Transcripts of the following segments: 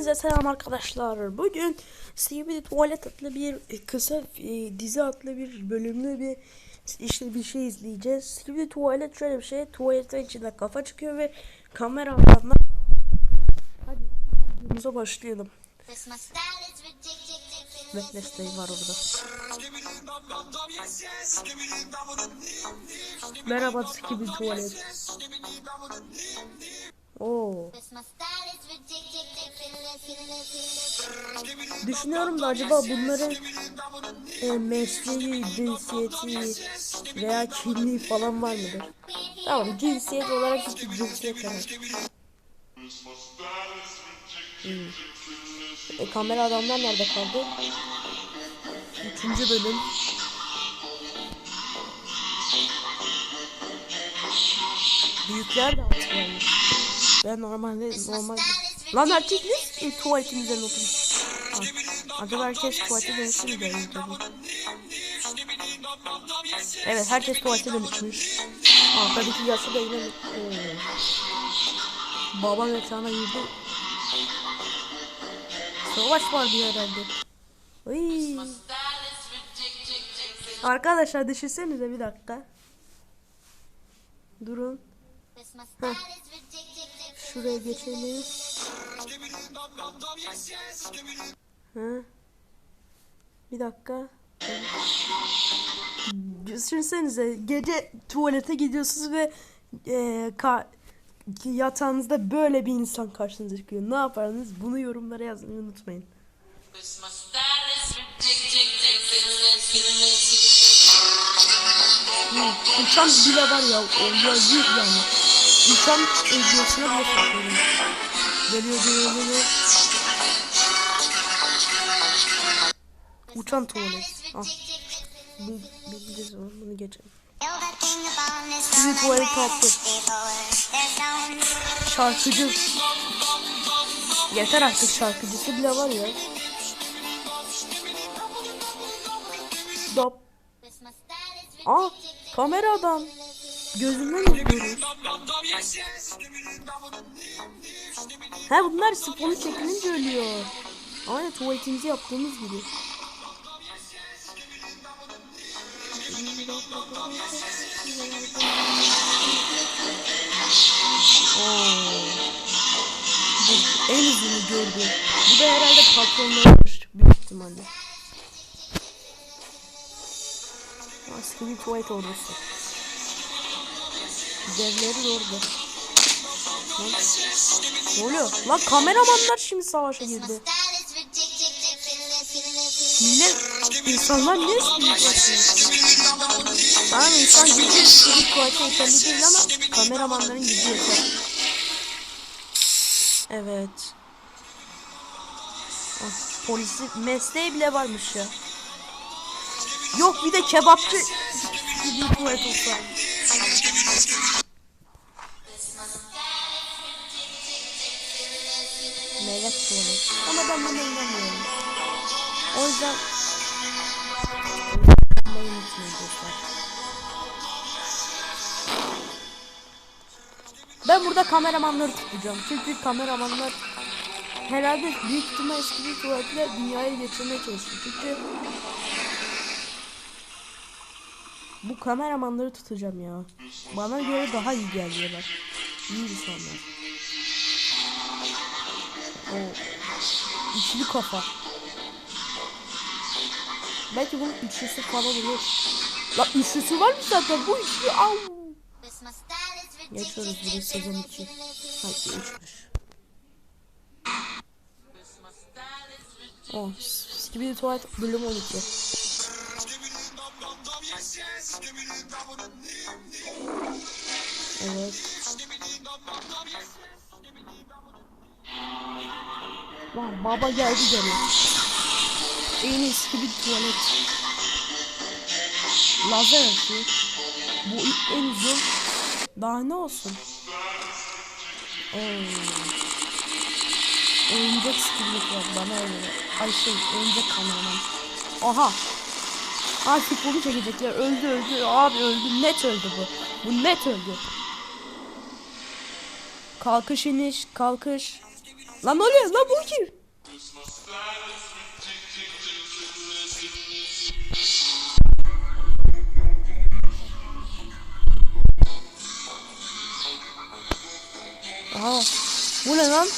Hepinize selam arkadaşlar. Bugün Stevie Tuvalet adlı bir kısa e, dizi adlı bir bölümlü bir işte bir şey izleyeceğiz. Stevie Tuvalet şöyle bir şey. Tuvaletin içinde kafa çıkıyor ve kamera adamlar. Hadi videomuza başlayalım. Wednesday var orada. Merhaba Stevie Tuvalet. Oo. Düşünüyorum da acaba bunların e, mesleği, cinsiyeti veya kimliği falan var mıdır? Tamam cinsiyet olarak iki cinsiyet var. Hmm. E, kamera adamlar nerede kaldı? Üçüncü bölüm. Büyükler de artık. Ben normalde normal... Lan herkes ne e, tuvaletin üzerine oturmuş? Acaba herkes tuvalete dönüştü mü diye tabii. Evet herkes tuvalete dönüşmüş. Aa tabii ki yaşı da yine... Oo. Babam ekrana girdi. Savaş vardı herhalde. Ay. Arkadaşlar düşünsenize bir dakika. Durun. Heh. Şuraya geçelim. Ha? Bir dakika. Düşünsenize gece tuvalete gidiyorsunuz ve e, ka yatağınızda böyle bir insan karşınıza çıkıyor. Ne yaparsınız? Bunu yorumlara yazmayı unutmayın. Uçan bile var ya. Ya yuh yani. Uçan göğsüne bile saklıyorum. Geliyor geliyor geliyor. Uçan tuvalet. Al. Bu bilginiz var. Bunu geçelim. Bizim tuvalet tatlı. Şarkıcı. Yeter artık şarkıcısı bile var ya. Stop. Aa kamera adam. Gözümden izliyoruz. Ha bunlar sifonu çekilince ölüyor. Aynen tuvaletimizi yaptığımız gibi. Bu en uzunu gördü. Bu da herhalde patronlarmış büyük ihtimalle. Askeri tuvalet ordusu. Devleri. Lan. Ne oluyor? Lan kameramanlar şimdi savaşa girdi. Millet, insanlar ne? Tamam insan gücü sürü tuvalete yeterli değil ama kameramanların gücü yeter. Evet. Ah, polisi mesleği bile varmış ya. Yok bir de kebapçı bir tuvalet olsa. Melek tuvalet. Ama ben bunu inanmıyorum. O yüzden Bunları unutmayın dostlar. Ben burada kameramanları tutacağım. Çünkü kameramanlar herhalde büyük ihtimal eski bir tuvaletle dünyaya getirmeye çalışıyor. Çünkü bu kameramanları tutacağım ya. Bana göre daha iyi geliyorlar. İyi insanlar. O içli kafa. Belki bunun üçlüsü falan olur. La üçlüsü var mı zaten? Bu üçlü al. Geçiyoruz burası sezon 2. Hayır 3'müş. Oh, Skibidi Tuvalet bölüm 12. baba geldi gene. En iyi Skibidi Tuvalet. Lazer atıyor. Bu ilk en uzun. Daha ne olsun? Oo. Oyuncak skillik var bana öyle. Ay şey oyuncak kameraman. Aha. Artık bunu çekecekler. Öldü öldü. Abi öldü. Net öldü bu. Bu net öldü. Kalkış iniş. Kalkış. Lan ne oluyor? Lan bu kim? Aha. Bu ne lan?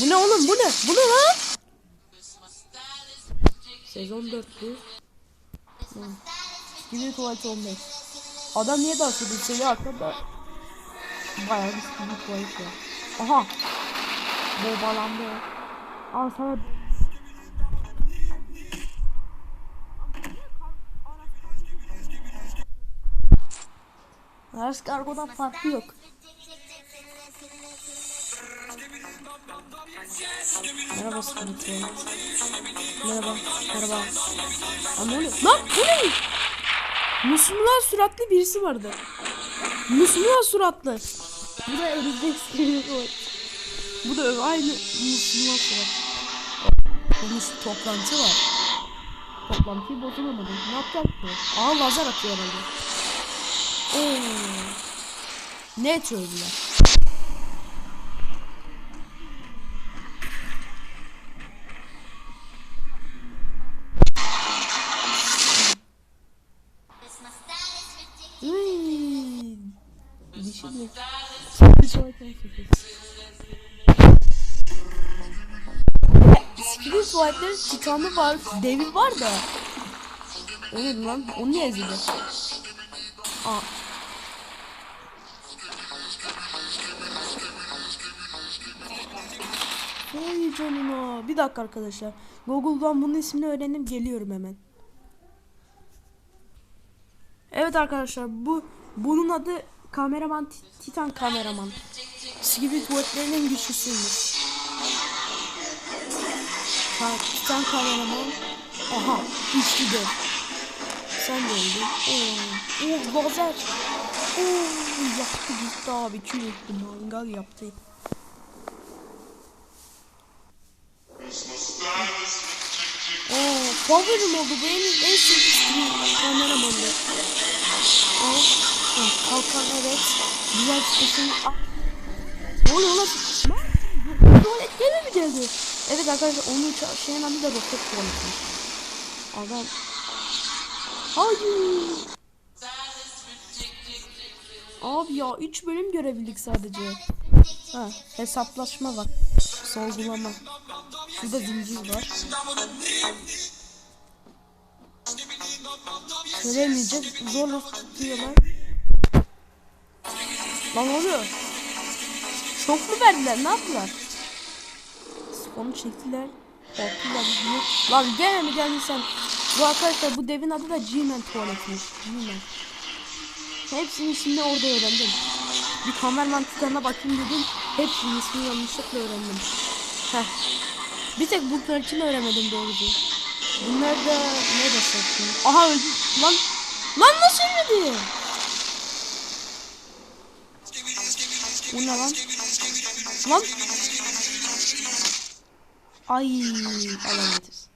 Bu ne oğlum? Bu ne? Bu ne lan? Sezon 4 bu. Gibi tuvalet 15. Adam niye dans ediyor? Seni arkada. Bayağı bir gibi tuvalet var. Aha. Bobalandı. Al sana. Ars kargodan farkı yok. Merhaba sıkıntı. Merhaba, merhaba. Ama ne? Lan bu ne? Müslüman suratlı birisi vardı. Müslüman suratlı. Bu da örümcek var. Bu da aynı Müslüman surat. Konuş toplantı var. Toplantıyı bozulamadı. Ne yapacak bu? Aa lazer atıyor herhalde. Oo. Ne çözdüler? Hıyyy. Dişimle. Skibidi tuvaletlerin titanı var, devi var da. Ne lan? O niye ezildi? Aa. Vay canına. Bir dakika arkadaşlar. Google'dan bunun ismini öğrenip geliyorum hemen. Evet arkadaşlar bu bunun adı kameraman Ti- Titan kameraman. Skibidi tuvaletlerin en güçlüsüymüş. Ha, Titan kameraman. Aha üçlü de. Sen de öldün. Oo, oo lazer. Oo, yaktı gitti abi. Kül etti mangal yaptı. Favorim oldu. Bu en, en sevdiğim kameramandı. O, ha, kalkan evet. Güzel çıkışın. Ne oluyor lan? Tuvalet gene mi geldi? Evet arkadaşlar onun şeyin adı da roket tuvaleti. Adam. Hayır. Abi ya 3 bölüm görebildik sadece. Ha, hesaplaşma var. Sorgulama. Şurada zincir var. Göremeyeceğiz. Zorla tutuyorlar. Lan oluyor. Şok mu verdiler? Ne yaptılar? Onu çektiler. Bunu- Lan gene mi geldin sen? Bu arkadaşlar bu devin adı da G-Man tuvaletmiş. G-Man. Hepsinin ismini orada öğrendim. Bir kameraman tıkanına bakayım dedim. Hepsinin ismini yanlışlıkla öğrendim. Heh. Bir tek bunlarınkini öğrenemedim doğrusu. Bunlar da ne desek şimdi? Aha öldü. Lan lan nasıl ölmedi? Bu ne lan? Lan. Ay alametız.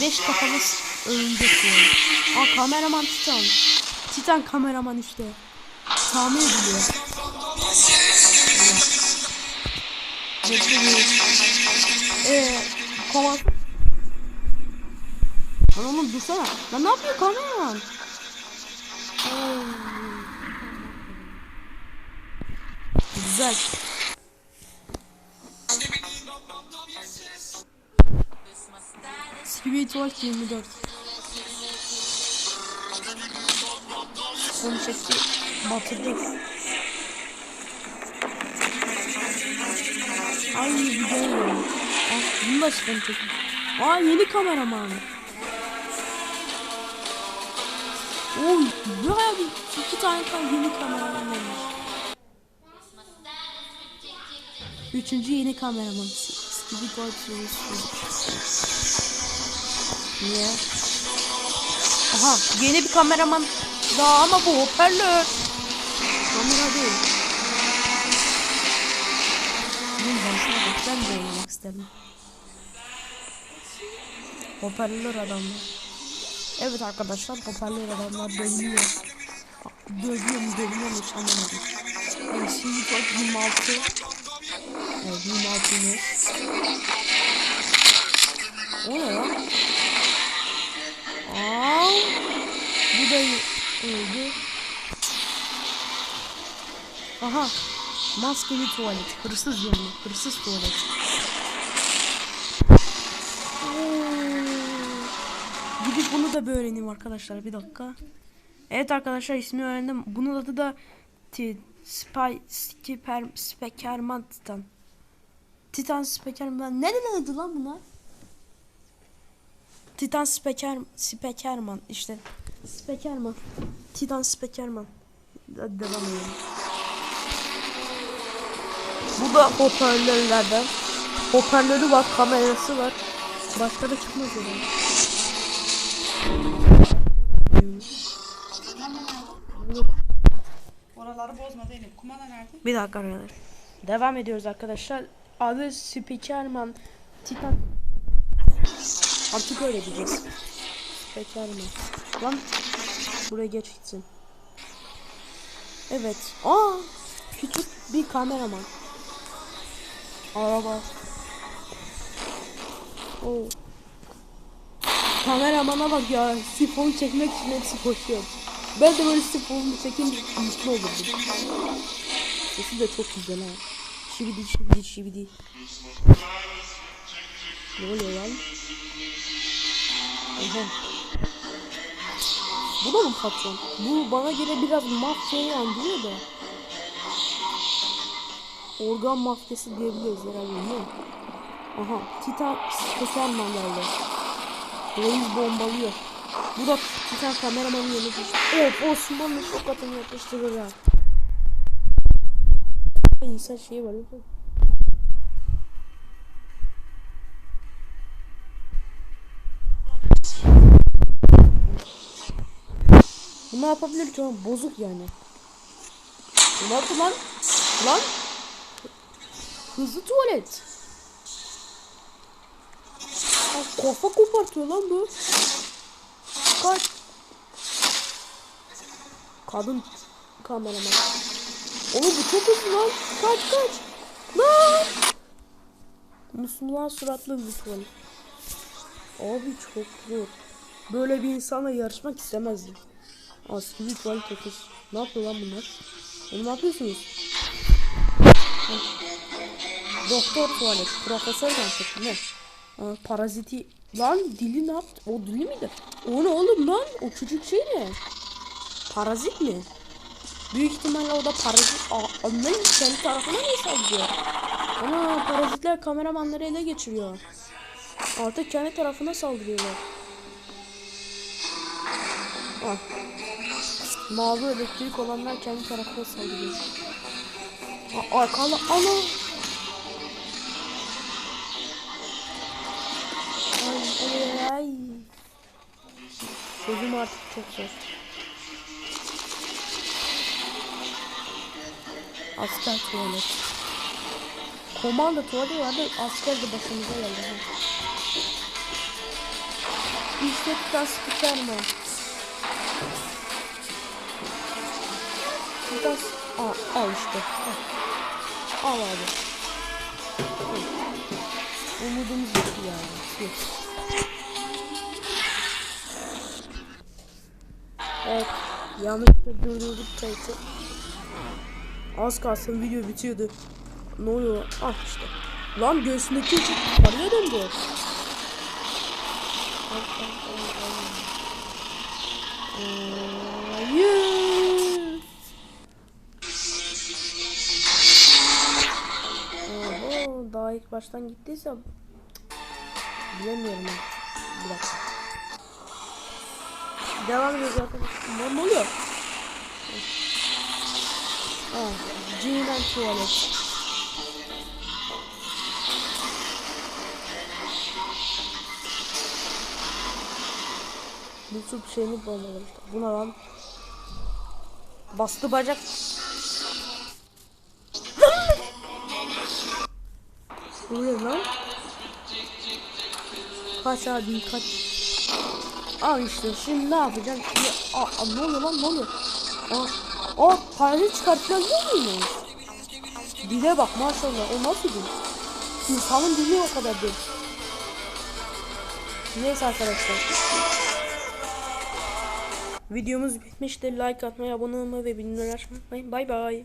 Beş kafalı örümcek diyor. Aa kameraman Titan. Titan kameraman işte. Tamir ediliyor. Eee kovan. Lan oğlum dursana. Lan ne yapıyor? Oo. Güzel. Skibidi Tuvalet 24. Son çekti. Batırdı. Ay oldu. Ah, bunu da sıkıntı çekti. Aa yeni kameraman. Oy bayağı bir iki tane kan yeni kameraman olmuş. Üçüncü yeni kameraman. Tuvalet 24. Niye? Aha yeni bir kameraman daha ama bu hoparlör. Kamera değil. Bunun başına bak ben oynamak isterim. Hoparlör adamlar. Evet arkadaşlar hoparlör adamlar dönüyor. Dövüyor mu dövüyor mu hiç anlamadım. Evet şimdi bak 26. Evet 26 ne? O ne lan? Aa, bu da öldü. Aha. Maskeli tuvalet. Hırsız yani. Hırsız tuvalet. Bunu da bir öğreneyim arkadaşlar. Bir dakika. Evet arkadaşlar ismi öğrendim. Bunun adı da Spy Skipper Spekerman Titan. Titan Spekerman. Nereden adı lan bunlar? Titan Speker Spekerman işte. Spekerman. Titan Spekerman. Devam edelim. Bu da hoparlörlerden. Hoparlörü var, kamerası var. Başka da çıkmaz öyle. Oraları bozma Zeynep. Kumanda nerede? Bir dakika arkadaşlar. Devam ediyoruz arkadaşlar. Adı Spikerman Titan. Artık öyle diyeceğiz. Spikerman. Lan buraya geç gitsin. Evet. Aa küçük bir kameraman. Araba. Oo. Kameramana bak ya. Sifonu çekmek için hepsi koşuyor. Ben de böyle sifonu çekince mutlu olurdum. Sesi de çok güzel ha. Şibidi şibidi şibidi. Ne oluyor lan? Aha. Bu da mı patron? Bu bana göre biraz mafyayı andırıyor da. Organ mafyası diyebiliriz herhalde değil mi? Aha Titan Spekerman geldi. Reis bombalıyor. Bu da Titan kameramanın yanına düştü. Of Osmanlı tokatını yapıştırır ha. İnsan şeyi var. yok mu? Bu ne yapabilir ki? Bozuk yani. Ne yaptı lan? Lan? Hızlı tuvalet. Kafa kopartıyor lan bu. Kaç. Kadın kameraman. Oğlum bu çok hızlı lan. Kaç kaç. Lan. Müslüman suratlı tuvalet. Abi çok zor. Böyle bir insanla yarışmak istemezdim. Askeri tuvalet ötesi. Ne yapıyor lan bunlar? Oğlum ne yapıyorsunuz? Doktor tuvalet. Profesör mantıklı ne? Paraziti. Lan dili ne yaptı? O dili miydi? O ne oğlum lan? O küçük şey ne? Parazit mi? Büyük ihtimalle o da parazit. Aa, ne? Kendi tarafına mı saldırıyor? Ana parazitler kameramanları ele geçiriyor. Artık kendi tarafına saldırıyorlar. Ah. Mavi elektrik olanlar kendi tarafına saldırıyor. Aa, arkalı ana. Ay ay ay. Sözüm artık çok zor. Asker tuvalet. Komando tuvaleti vardı. Asker de başımıza geldi. İşte tutan spiker mi? Tutan al, al işte. Al, al abi. Umudumuz yok yani. Yok. Evet. Yanlışlıkla durdurduk kayıtı. Az kalsın video bitiyordu. Ne oluyor? Ah işte. Lan göğsündeki paraya döndü. Ay, ay, ay, ay. Hayır. Oho, daha ilk baştan gittiysem cık, bilemiyorum ben. Bir dakika. Devam ediyoruz arkadaşlar. Ne oluyor? Ah, G-Man tuvalet. YouTube şeyini bombalamışlar. Bu ne lan? Bastı bacak. Bu ne lan? Kaç abi kaç. Al işte şimdi ne yapacağım? Şimdi, aa, ne oluyor lan ne oluyor? Aa, aa parayı çıkartabiliyor muyum? Dile bak maşallah o nasıl dil? İnsanın dili o kadar değil. Neyse arkadaşlar. Videomuz bitmiştir. Like atmayı, abone olmayı ve bildirimleri açmayı unutmayın. Bay bay.